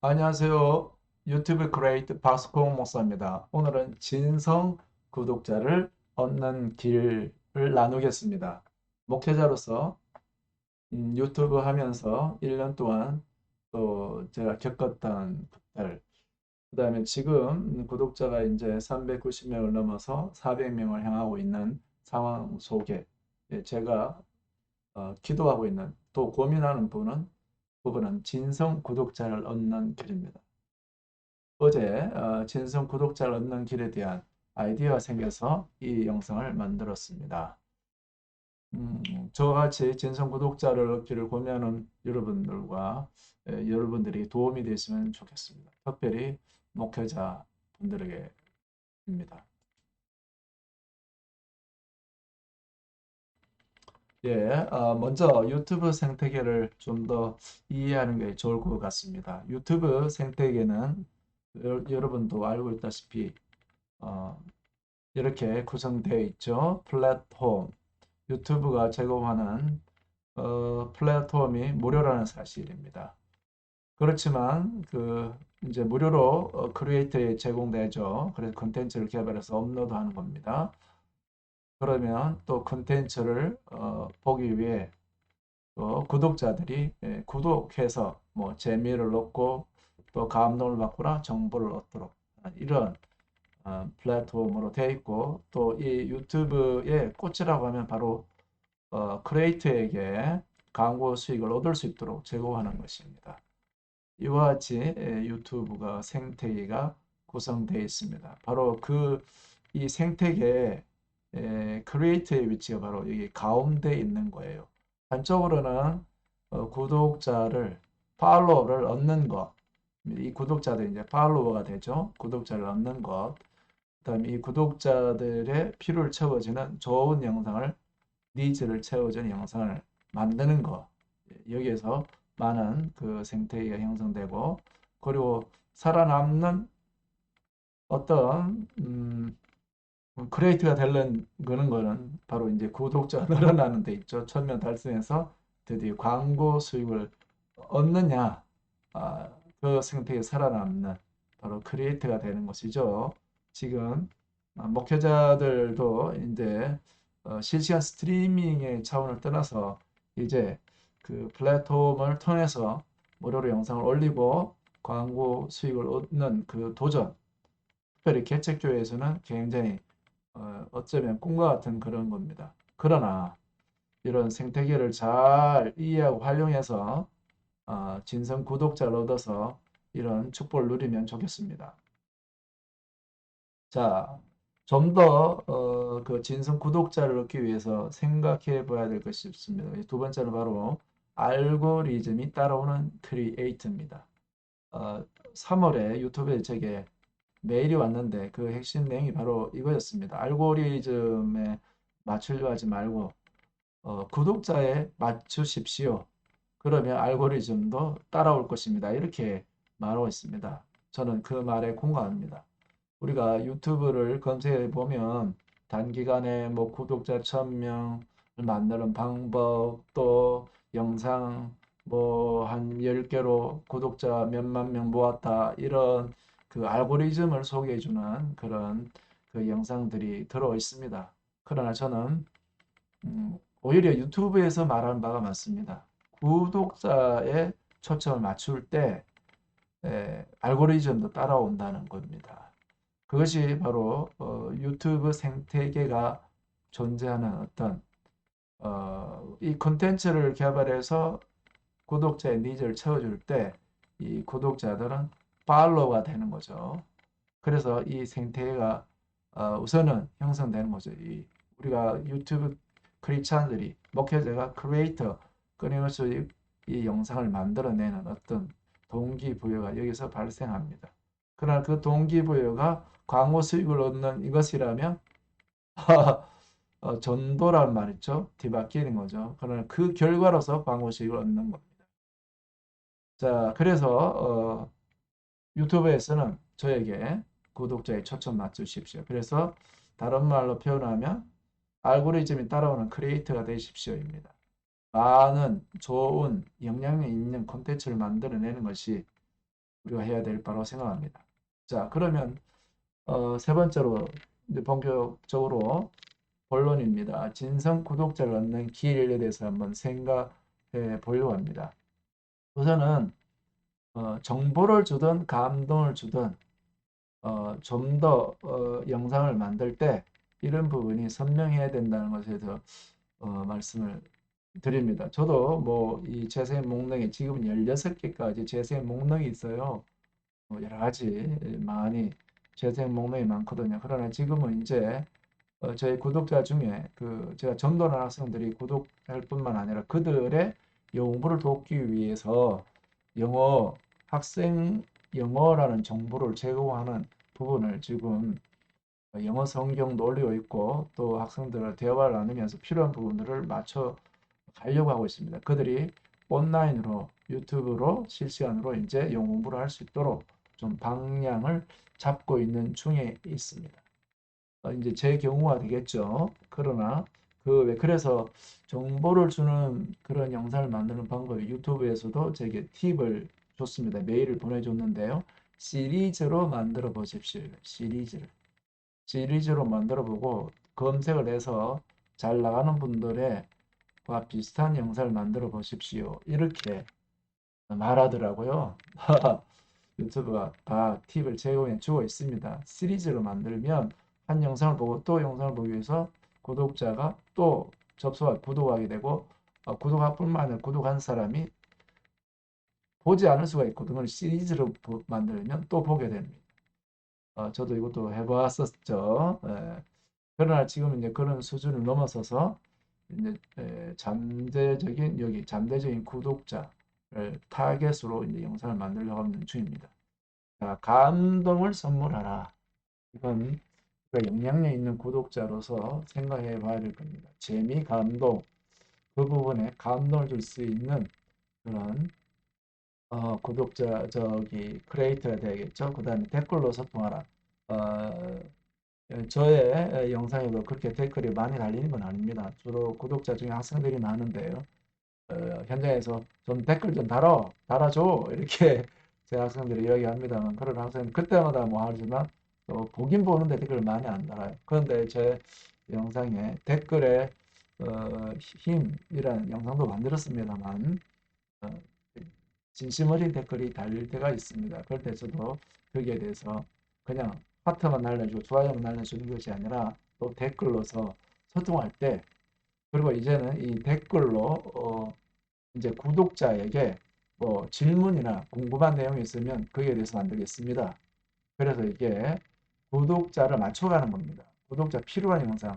안녕하세요. 유튜브 크리에이트 박스콩 목사입니다. 오늘은 진성 구독자를 얻는 길을 나누겠습니다. 목회자로서 음, 유튜브 하면서 1년 동안 또 제가 겪었던 것들, 그 다음에 지금 구독자가 이제 390명을 넘어서 400명을 향하고 있는 상황 속에 예, 제가 어, 기도하고 있는 또 고민하는 부분은 부분은 진성 구독자를 얻는 길입니다. 어제 어, 진성 구독자를 얻는 길에 대한 아이디어가 생겨서 이 영상을 만들었습니다. 음, 저같이 진성 구독자를 얻기를 고민하는 여러분들과 에, 여러분들이 도움이 되었으면 좋겠습니다. 특별히 목회자 분들에게입니다. 예, 어, 먼저 유튜브 생태계를 좀 더 이해하는 게 좋을 것 같습니다. 유튜브 생태계는 여, 여러분도 알고 있다시피 어, 이렇게 구성되어 있죠. 플랫폼, 유튜브가 제공하는 어, 플랫폼이 무료라는 사실입니다. 그렇지만 그 이제 무료로 어, 크리에이터에 제공되죠. 그래서 콘텐츠를 개발해서 업로드하는 겁니다. 그러면 또 콘텐츠를 어, 보기 위해 또 구독자들이 예, 구독해서 뭐 재미를 얻고 또 감동을 받거나 정보를 얻도록 이런 어, 플랫폼으로 되어 있고 또 이 유튜브의 꽃이라고 하면 바로 어, 크리에이터에게 광고 수익을 얻을 수 있도록 제공하는 것입니다. 이와 같이 예, 유튜브가 생태계가 구성되어 있습니다. 바로 그 이 생태계에 에, 크리에이터의 위치가 바로 여기 가운데 있는 거예요. 한쪽으로는 어, 구독자를 팔로워를 얻는 것, 이 구독자들 이제 팔로워가 되죠. 구독자를 얻는 것. 그다음 이 구독자들의 필요를 채워주는 좋은 영상을 니즈를 채워주는 영상을 만드는 것. 여기에서 많은 그 생태계가 형성되고 그리고 살아남는 어떤 음, 크리에이트가 되는 거는 거는 바로 이제 구독자 늘어나는 데 있죠. 천명 달성해서 드디어 광고 수익을 얻느냐, 아, 그 생태계 살아남는 바로 크리에이터가 되는 것이죠. 지금 아, 목회자들도 이제 어, 실시간 스트리밍의 차원을 떠나서 이제 그 플랫폼을 통해서 무료로 영상을 올리고 광고 수익을 얻는 그 도전, 특별히 개척교회에서는 굉장히 어, 어쩌면 꿈과 같은 그런 겁니다. 그러나 이런 생태계를 잘 이해하고 활용해서 어, 진성 구독자를 얻어서 이런 축복을 누리면 좋겠습니다. 자, 좀 더, 어, 그 진성 구독자를 얻기 위해서 생각해 봐야 될 것이 있습니다. 두 번째는 바로 알고리즘이 따라오는 크리에이트입니다. 어, 3월에 유튜브에 제게 메일이 왔는데 그 핵심 내용이 바로 이거였습니다. 알고리즘에 맞추려 하지 말고 어, 구독자에 맞추십시오. 그러면 알고리즘도 따라올 것입니다. 이렇게 말하고 있습니다. 저는 그 말에 공감합니다. 우리가 유튜브를 검색해 보면 단기간에 뭐 구독자 1000명을 만드는 방법 또 영상 뭐 한 10개로 구독자 몇만 명 모았다 이런 그 알고리즘을 소개해주는 그런 그 영상들이 들어 있습니다. 그러나 저는 음, 오히려 유튜브에서 말하는 바가 많습니다. 구독자의 초점을 맞출 때 에, 알고리즘도 따라온다는 겁니다. 그것이 바로 어, 유튜브 생태계가 존재하는 어떤 어, 이 콘텐츠를 개발해서 구독자의 니즈를 채워줄 때 이 구독자들은 팔로우가 되는 거죠. 그래서 이 생태계가 어, 우선은 형성되는 거죠. 이 우리가 유튜브 크리스찬들이 목회자가 크리에이터 끊임없이 이 영상을 만들어내는 어떤 동기부여가 여기서 발생합니다. 그러나 그 동기부여가 광고 수익을 얻는 이것이라면 어, 전도란 말이죠. 뒤바뀌는 거죠. 그러나 그 결과로서 광고 수익을 얻는 겁니다. 자, 그래서 어, 유튜브에서는 저에게 구독자에 초점 맞추십시오. 그래서 다른 말로 표현하면 알고리즘이 따라오는 크리에이터가 되십시오입니다. 많은 좋은 영향력 있는 콘텐츠를 만들어내는 것이 우리가 해야 될 바라고 생각합니다. 자, 그러면 어, 세 번째로 이제 본격적으로 본론입니다. 진성 구독자를 얻는 길에 대해서 한번 생각해 보려고 합니다. 우선은 어, 정보를 주든 감동을 주든 어, 좀더 어, 영상을 만들 때 이런 부분이 선명해야 된다는 것에 대해서 어, 말씀을 드립니다. 저도 뭐 이 재생 목록에 지금 16개까지 재생 목록이 있어요. 뭐 여러 가지 많이 재생 목록이 많거든요. 그러나 지금은 이제 어, 저희 구독자 중에 그 제가 전도하는 학생들이 구독할 뿐만 아니라 그들의 영어를 돕기 위해서 영어 학생 영어라는 정보를 제공하는 부분을 지금 영어 성경도 올리고 있고 또 학생들과 대화를 나누면서 필요한 부분들을 맞춰 가려고 하고 있습니다. 그들이 온라인으로 유튜브로 실시간으로 이제 영어 공부를 할 수 있도록 좀 방향을 잡고 있는 중에 있습니다. 어, 이제 제 경우가 되겠죠. 그러나 그왜 그래서 정보를 주는 그런 영상을 만드는 방법이 유튜브에서도 제게 팁을 줬습니다. 메일을 보내줬는데요. 시리즈로 만들어 보십시오. 시리즈를. 시리즈로 만들어 보고 검색을 해서 잘 나가는 분들의 과 비슷한 영상을 만들어 보십시오. 이렇게 말하더라고요. 유튜브가 다 팁을 제공해 주고 있습니다. 시리즈로 만들면 한 영상을 보고 또 영상을 보기 위해서 구독자가 또 접속하 구독하게 되고 어, 구독할 뿐만 아니라 구독한 사람이 보지 않을 수가 있거든요. 시리즈로 보, 만들면 또 보게 됩니다. 어, 저도 이것도 해봤었죠. 예. 그러나 지금 이제 그런 수준을 넘어서서 이제 에, 잠재적인 여기 잠재적인 구독자를 타겟으로 이제 영상을 만들려고 하는 중입니다. 자, 감동을 선물하라. 이건 영향력 있는 구독자로서 생각해 봐야 될 겁니다. 재미, 감동 그 부분에 감동을 줄 수 있는 그런 어, 구독자 저기 크리에이터가 되겠죠. 그 다음에 댓글로 소통하라. 어, 저의 영상에도 그렇게 댓글이 많이 달리는 건 아닙니다. 주로 구독자 중에 학생들이 많은데요. 어, 현장에서 좀 댓글 좀 달아, 달아줘. 이렇게 제 학생들이 이야기합니다만, 그런 학생은 그때마다 뭐 하지만, 또 보긴 보는데 댓글을 많이 안 달아요. 그런데 제 영상에 댓글에 어, 힘이라는 영상도 만들었습니다만, 어, 진심 어린 댓글이 달릴 때가 있습니다. 그럴 때 저도 거기에 대해서 그냥 하트만 날려주고 좋아요만 날려주는 것이 아니라 또 댓글로서 소통할 때 그리고 이제는 이 댓글로 어 이제 구독자에게 뭐 질문이나 궁금한 내용이 있으면 거기에 대해서 만들겠습니다. 그래서 이게 구독자를 맞춰가는 겁니다. 구독자 필요한 영상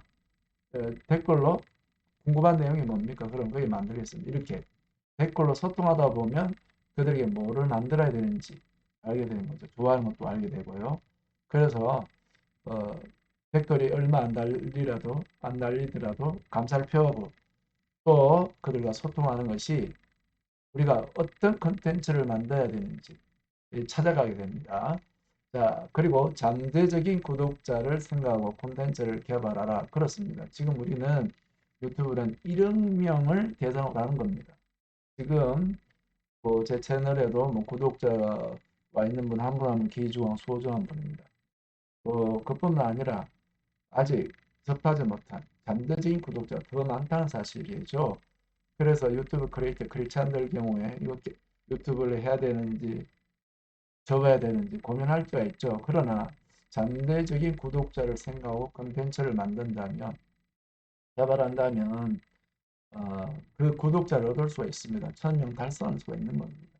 어, 댓글로 궁금한 내용이 뭡니까? 그럼 거기 만들겠습니다. 이렇게 댓글로 소통하다 보면 그들에게 뭐를 만들어야 되는지 알게 되는 거죠. 좋아하는 것도 알게 되고요. 그래서 어, 댓글이 얼마 안 달리라도 안 달리더라도 감사를 표하고 또 그들과 소통하는 것이 우리가 어떤 컨텐츠를 만들어야 되는지 찾아가게 됩니다. 자, 그리고 잠재적인 구독자를 생각하고 콘텐츠를 개발하라. 그렇습니다. 지금 우리는 유튜브는 1억 명을 대상으로 하는 겁니다. 지금 뭐 제 채널에도 뭐 구독자가 와 있는 분 한 분 하면 기중한 소중한 분입니다. 뭐 그뿐만 아니라 아직 접하지 못한 잠재적인 구독자가 더 많다는 사실이죠. 그래서 유튜브 크리에이터 크리스찬들 경우에 이렇게 유튜브를 해야 되는지 접어야 되는지 고민할 때가 있죠. 그러나 잠재적인 구독자를 생각하고 컨텐츠를 만든다면 개발한다면 어, 그 구독자를 얻을 수가 있습니다. 천명 달성할 수가 있는 겁니다.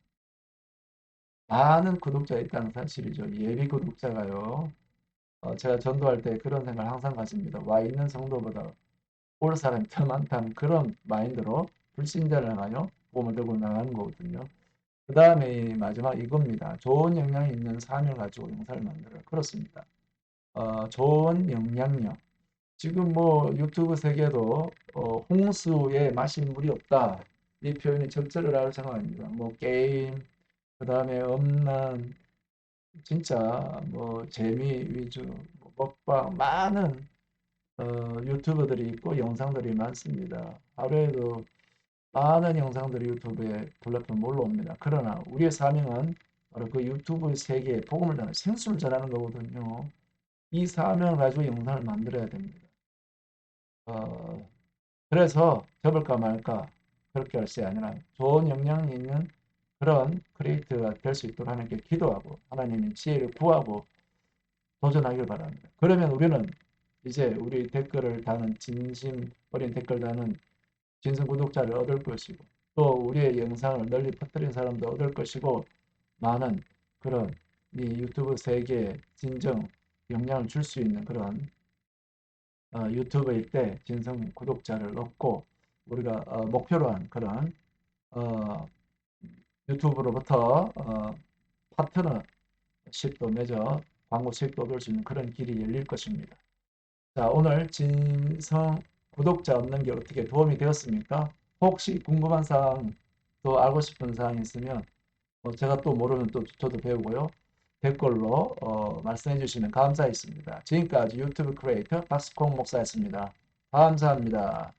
많은 구독자가 있다는 사실이죠. 예비 구독자가요. 어, 제가 전도할 때 그런 생각을 항상 가집니다. 와 있는 성도보다 올 사람이 더 많다는 그런 마인드로 불신자를 향하여 복음을 들고 나가는 거거든요. 그 다음에 마지막 이겁니다. 좋은 영향이 있는 삶을 가지고 영상을 만들어요. 그렇습니다. 어, 좋은 영향력. 지금 뭐 유튜브 세계도 어, 홍수에 마신 물이 없다. 이 표현이 적절하다고 생각합니다. 뭐 게임, 그 다음에 음란, 진짜 뭐 재미 위주, 뭐 먹방, 많은 어, 유튜버들이 있고 영상들이 많습니다. 하루에도 많은 영상들이 유튜브에 플랫폼 올라옵니다. 그러나 우리의 사명은 바로 그 유튜브 세계에 복음을 전하는 생수를 전하는 거거든요. 이 사명을 가지고 영상을 만들어야 됩니다. 어, 그래서 접을까 말까 그렇게 할게 아니라 좋은 영향이 있는 그런 크리에이터가 될 수 있도록 하나님께 기도하고 하나님의 지혜를 구하고 도전하길 바랍니다. 그러면 우리는 이제 우리 댓글을 다는 진심 어린 댓글 다는 진성 구독자를 얻을 것이고 또 우리의 영상을 널리 퍼뜨린 사람도 얻을 것이고 많은 그런 이 유튜브 세계에 진정 영향을 줄 수 있는 그런 어, 유튜브일 때 진성 구독자를 얻고 우리가 어, 목표로 한 그런 어, 유튜브로부터 어, 파트너십도 맺어 광고 수익도 얻을 수 있는 그런 길이 열릴 것입니다. 자, 오늘 진성 구독자 얻는 게 어떻게 도움이 되었습니까? 혹시 궁금한 사항, 또 알고 싶은 사항이 있으면 어, 제가 또 모르면 또 저도 배우고요. 댓글로 어, 말씀해 주시면 감사하겠습니다. 지금까지 유튜브 크리에이터 박스콩 목사였습니다. 감사합니다.